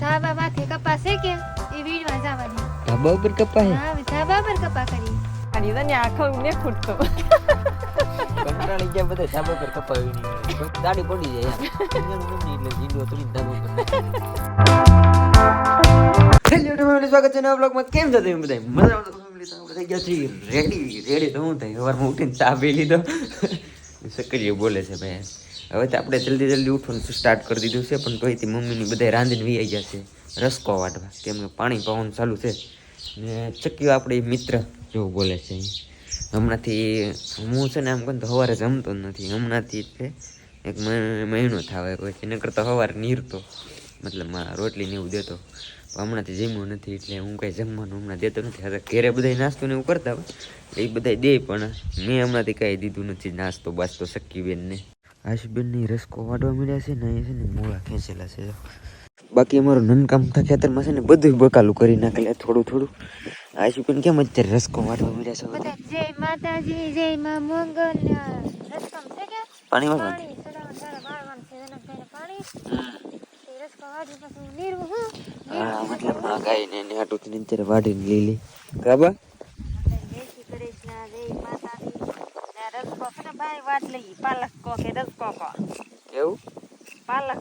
ધાબા માથે કપા છે કે? એ વીણવા દે ધાબા ઉપર કપા હે હા ધાબા પર કપા કરી. અને તને આખો ઉને ફૂટતો. કંટાળી ગયા બધા ધાબા ઉપર કપા વીણી દાડી પડી જાય એટલે જીંડો તોડીને ધાબા ઉપર હેલો ફેમિલી સ્વાગત છે નવા બ્લોગમાં કેમ છો તમે બધા? મજા થઈ ગયા રેડી રેડી તો હું થાય. સવારમાં ઉઠીને ચા પી લીધો. સકરીએ બોલે છે ભાઈ હવે તો આપણે જલ્દી જલ્દી ઉઠવાનું સ્ટાર્ટ કરી દીધું છે, પણ તોયથી મમ્મીની બધા રાંધીને વી આવી જશે રસકો વાટવા કેમ કે પાણી પાવાનું ચાલુ છે. ને ચક્યો આપણે મિત્ર જેવું બોલે છે હમણાંથી હું છે ને આમ કહું તો સવારે જમતો જ નથી, હમણાંથી એટલે એક મહિનો થાવે પછી એના કરતાં સવારે નીરતો, મતલબ મારા રોટલી ને એવું દેતો. હમણાંથી જમ્યું નથી, એટલે હું કાંઈ જમવાનું હમણાં દેતો નથી. હવે ઘેરે બધા નાસ્તો ને એવું કરતા હોય એ બધા દે પણ મેં હમણાંથી કાંઈ દીધું નથી, નાસ્તો બાસ્તો શક્કી બેનને આશુબેનની રસકો વાટવા મળ્યા છે ને અહીંયા છે ને મૂળા ખેંચેલા છે. બાકી અમારું નનકામતા ખેતરમાં છે ને બધું બકાલું કરી નાખેલા થોડું થોડું. આશુબેન કેમ અત્યારે રસકો વાટવા મળ્યા છે? જય માતાજી જય માં મંગલ. પાણીમાં? પાણી સડાવણ તારે વાળવાનું છે જનકભાઈને પાણી એ રસ્કો વાળી પછી નીરવું હું હા મતલબમાં ગાય ને એને હાટું થઈને અત્યારે વાડીને લીલી કાબા દેશી કૃષ્ણ જય માતાજી ને કે ભાઈ વાત લઈ પાલક કો કે ડસકો કો? કેવું પાલક.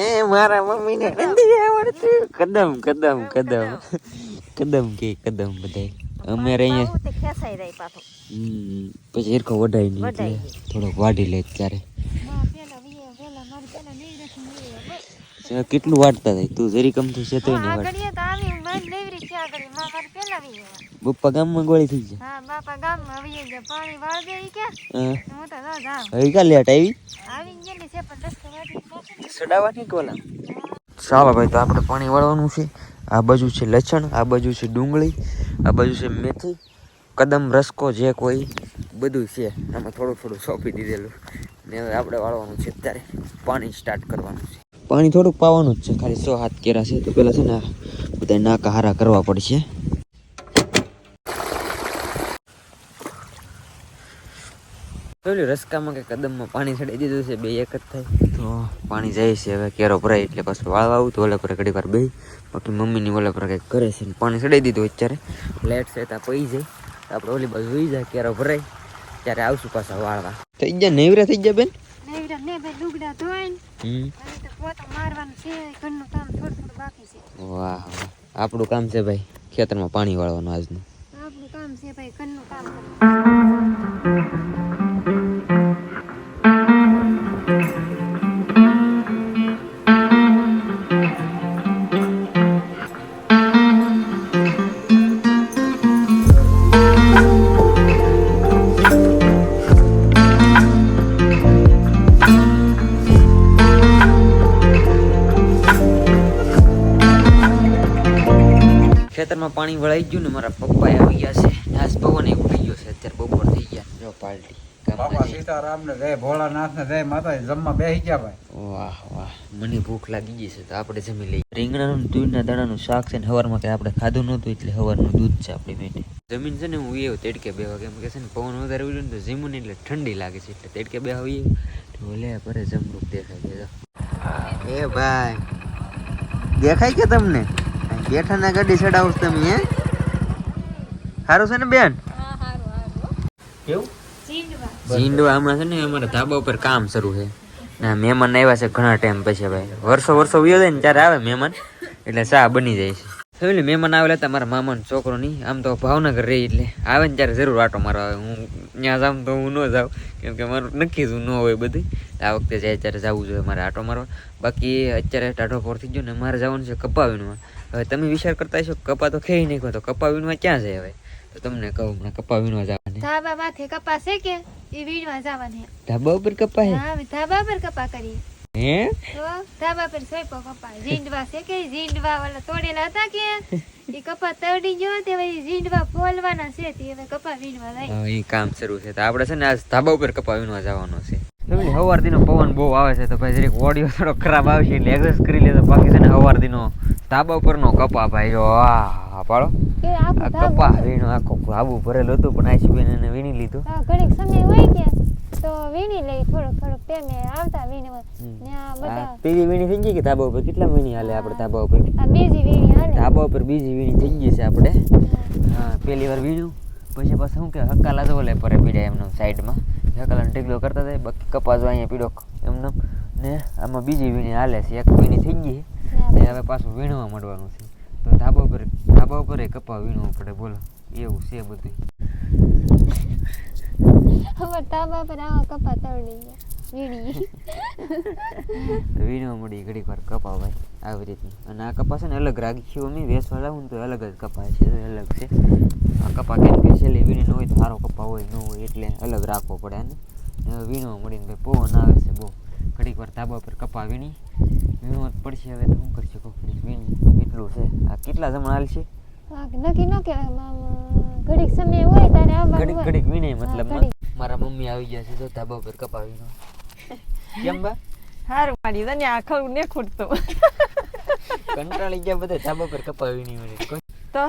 એ મારા મમ્મી ને નથી આવડતું કદમ કદમ કદમ. કદમ કે કદમ બધાય. અમે અહીંયા ખેસાઈ તે જાય પાછું. પછી એરખો વઢાઈ નહીં થોડોક વાઢી લે ત્યારે. કેટલું વાટતા થાય? તું જરી કમ થઈ છે તોય નહીં પપ્પા ગામમાં ગોળી થઈ જાય હા બાપા ગામમાં વીએ ગયા પાણી વાળ દે કે. હું. તો ન જાઉં. હવે કા લેટ આવી? આવી ગયેલી છે પણ રસ્તો વાળી સડાવાની કોલા ચાલો ભાઈ તો આપણે પાણી વાળવાનું છે. આ બાજુ છે લસણ આ બાજુ છે ડુંગળી આ બાજુ છે મેથી કદમ રસકો જે કોઈ બધું છે. આમાં થોડું થોડું સોંપી દીધેલું. ને હવે આપણે વાળવાનું છે અત્યારે. પાણી સ્ટાર્ટ કરવાનું છે. પાણી થોડુંક પાવાનું જ છે ખાલી સો હાથ કેરા છે. તો પેલા છે ને આ કહારા કરવા પડશે. પેલું રસ્કામાં કે કદમમાં પાણી ચડી દીધું છે બે એક જ થાય. તો પાણી જાય છે હવે કેરો ભરાય એટલે પાછું વાળવા આવું તો ઓલા પર ઘડી વાર બે બાકી મમ્મીની ઓલા પર કંઈક કરે છે ને પાણી ચડાઈ દીધું અત્યારે. લેટ છે ત્યાં પઈ જાય. તો આપણે ઓલી બાજુ જોઈ જાય કેરો ભરાય. ત્યારે આવશું પાછા વાળવા. થઈ ગયા? નેવરા થઈ ગયા બેન? નેવડા ને ભાઈ લુગડા ધોઈને. હમ. પોતા મારવાનું છે ઘરનું કામ થોડું થોડું બાકી છે. વાહ વાહ. આપણું કામ છે ભાઈ ખેતરમાં પાણી વાળવાનું આજનું. ખેતરમાં પાણી વળાઈ ગયું ને મારા પપ્પા આવી ગયા છે. નાસ પવન એ ઉડી ગયો છે. અત્યારે બપોર થઈ ગયા. જો પાલટી. બાપા સીતારામ ને જય ભોળાનાથ ને જય માતા જમવા બેસી ગયા ભાઈ. વાહ વાહ. મને ભૂખ લાગી ગઈ છે તો આપણે જમી લઈએ. રીંગણાનું દૂધના દાણાનું શાક છે ને હવારમાં કંઈ આપણે ખાધું નહોતું એટલે હવારનું દૂધ છે આપણી પેટે જમીન છે ને હું એવું તડકે બે વાગે એમ કે છે ને પવન વધારે ઉડ્યો ને તો જીમું એટલે ઠંડી લાગે છે એટલે તડકે બે આવીએ. તો લે પરે જમરૂક દેખાય છે એ ભાઈ. દેખાય કે તમને? બેઠા ના ગાડી ચડાવું તમે હે? સારું છે ને બેન? કેવું? ઝીંડવા. હમણાં છે ને અમારા ધાબા ઉપર કામ શરૂ છે. ના મહેમાન આવ્યા છે ઘણા ટાઈમ પછી ભાઈ વર્ષો વર્ષો વ્યો જાય ને ત્યારે આવે મહેમાન. એટલે ચા બની જાય છે. ફેમિલી મહેમાન આવેલા હતા મારા મામાનો છોકરો નહીં આમ તો ભાવનગર રહી એટલે. આવે ને ત્યારે જરૂર આટો મારો આવે. હું ત્યાં જાઉં તો હું ન જાઉં કેમ કે મારું નક્કી જ ન હોય બધી આ વખતે જાય ત્યારે જવું જોઈએ મારે આટો મારવા. બાકી અત્યારે ટાઢો પોર થઈ ગયો ને મારે જવાનું છે કપાવીનમાં. હવે તમે વિચાર કરતા હશો કપા તો ખેઈ નાખ્યો તો કપાવીનમાં ક્યાં જાય હવે? તો તમને કહું હમણાં કપાવીનમાં જવાની. ધાબા માથે કપા છે કે? એ વીણવા જવાની. ધાબા ઉપર કપા હે હા ધાબા પર કપા કરી હે? તો ધાબા પર સોયપો કપા ઝીંડવા છે કે ઝીંડવા ઓલા તોડેલા હતા કે? એ કપા તડી ગયો તે હવે જીંડવા ફોલવાના છે તે હવે કપા વીણવા લાય હા, ઈ કામ શરૂ છે. તો આપણે છે ને આજ ધાબા ઉપર કપા વીણવા જવાનો છે. હવાર દીનો પવન બહુ આવે છે. તો ભાઈ જરીક ઓડિયો થોડો ખરાબ આવશે એટલે એડજસ્ટ કરી લેતો બાકી છે ને હવાર દીનો ધાબા ઉપરનો કપા ભાઈ જો આ પાડો. કપા વીણો આખો આબુ ભરેલું હતું પણ આઈસીબેન એને વીણી લીધું. ઘડીક સમય હોય કે તો વીણી લઈ થોડુંક થોડુંક ટેમે આવતા વીણી ને આ આ બધા પેલી વીણી થઈ ગઈ કે ધાબા ઉપર? કેટલા વીણી હાલે આપણે ધાબા ઉપર? બીજી વીણી હાલે. ધાબા ઉપર બીજી વીણી થઈ ગઈ છે આપણે. હા. પેલી વાર વીણ્યું પછી પાછું શું કે હકાલા તો ઓલે પરે પીડ્યા એમનો સાઈડમાં. હકાલાનો ટેકલો કરતા થાય બાકી કપાસ અહીંયા પીડો એમનો. ને આમાં બીજી વીણી હાલે છે. એક વીણી થઈ ગઈ. ને હવે પાછું વીણવા મળવાનું છે. તો ધાબા ઉપર ધાબા ઉપર કપા વીણવું પડે બોલો. એવું છે બધું હવે ધાબા પર આવા કપા તળી ગયા. વીણી વીણવા મળી ઘડીક વાર કપા ભાઈ આવી રીતની. અને આ કપા છે ને અલગ રાખ્યું અમે વેસવા લાવું તો અલગ જ કપા છે અલગ છે. આ કપા કેમ કે છેલ્લી વીણી ન હોય તો સારો કપા હોય ન હોય એટલે અલગ રાખવો પડે ને વીણવા મળીને ભાઈ પવન આવે છે બહુ. ઘડીક વાર ધાબા પર કપા વીણી. વીણવા પડશે હવે તો શું કરશે કોક ઘડીક વીણી છે. આ કેટલા જમણ હાલ છે? નક્કી ન કે ઘડીક સમય હોય ત્યારે આવવાનું ઘડીક ઘડીક વીણે મતલબ. મારા મમ્મી આવી ગયા છે તો ધાબા પર કપાવી વીણવા કેમ બા? હારું મારી તને આ ખરું ને ખૂટતો કંટાળી ગયા બધા ધાબા પર કપાવી વીણી વીણી તો?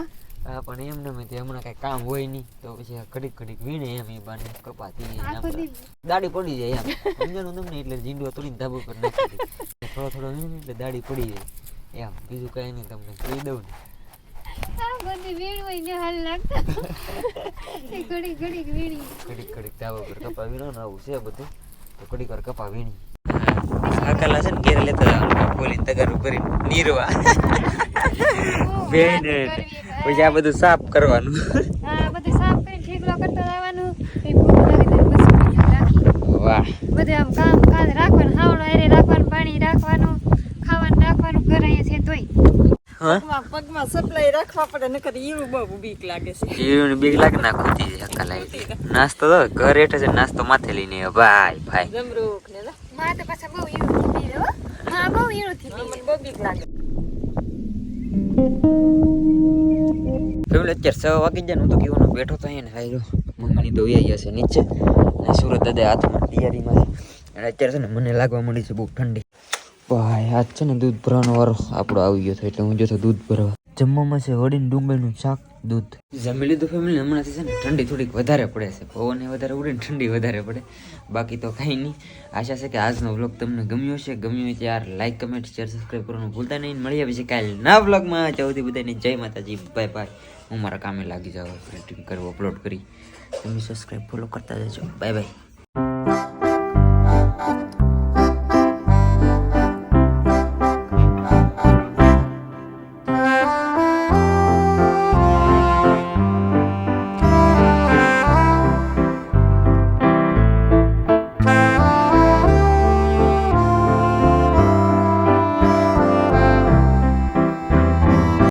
હા પણ એમ ને મેં હમણાં કઈ કામ હોય નહીં. તો પછી ઘડીક ઘડીક વીણે એમ એ બાને કપાતી દાડી પડી જાય એમ. સમજાણું તમને? એટલે જીંડો તોડીને ધાબો પર નાખી થોડો થોડો વીણે એટલે દાડી પડી જાય. એમ બીજું કઈ નહીં તમને કહી દઉં ને. આ બધી વીણ હોય ને હાલ લાગતા. એ ઘડીક ઘડીક ધાબા પર કપા વીણો ને આવું છે બધું. તો ઘડીક વાર કપા વીણી કાકાલા છે ને ઘેર લેતા જવાનું બોલીને તગારું કરીને નીરવા. બેન પછી આ બધું સાફ કરવાનું. હા બધું સાફ કરીને ઠીકલો કરતા ભૂખ લાગે રાખી વાહ. બધું આમ કામ કાજ રાખવાનું હારે રાખવાનું પાણી રાખવાનું ખાવાનું રાખવાનું ઘર છે તોય. પગમાં સપ્લાય રાખવા પડે નકર ઈરું બહુ બીક લાગે છે. જીવન બીક લાગે ના ખૂટી જાય નાસ્તો તો ઘર હેઠે છે નાસ્તો માથે લઈને ભાઈ ભાઈ. જમરૂખ ને માં તો પાછા બહુ ઈરું થી હો માં બહુ ઈરું થી મને બહુ બીક લાગે. ફેમિલી અત્યારે છ વાગી જાય હું તો કેવાનું બેઠો તો અહીંયા હાઈ મમ્મીની તો વ્યાઈ છે નીચે. અને સુરત દાદા હાથમાં તૈયારીમાં અને અત્યારે છે ને મને લાગવા મળી છે બહુ ઠંડી. ભાઈ, આજ છે ને દૂધ ભરવાનો વારો આપણો આવી ગયો હતો એટલે હું જતો દૂધ ભરવા. જમવામાં છે વડીને ડુંગળીનું શાક, દૂધ. જમી લીધું ફેમિલી હમણાંથી છે ને ઠંડી થોડીક વધારે પડે છે. પવન વધારે ઉડે ઠંડી વધારે પડે. બાકી તો કાંઈ નહીં. આશા છે કે આજનો વ્લોગ તમને ગમ્યો છે ગમ્યો હોય યાર લાઈક કમેન્ટ શેર સબસ્ક્રાઈબ કરવાનું ભૂલતા નહીં. મળીએ છે કાલે ના વ્લોગમાં ચૌથી બધાને જય માતાજી. બાય બાય હું મારા કામે લાગી જાઉં એડિટિંગ કરું અપલોડ કરી. તમે સબસ્ક્રાઈબ ફોલો કરતા જજો. Bye bye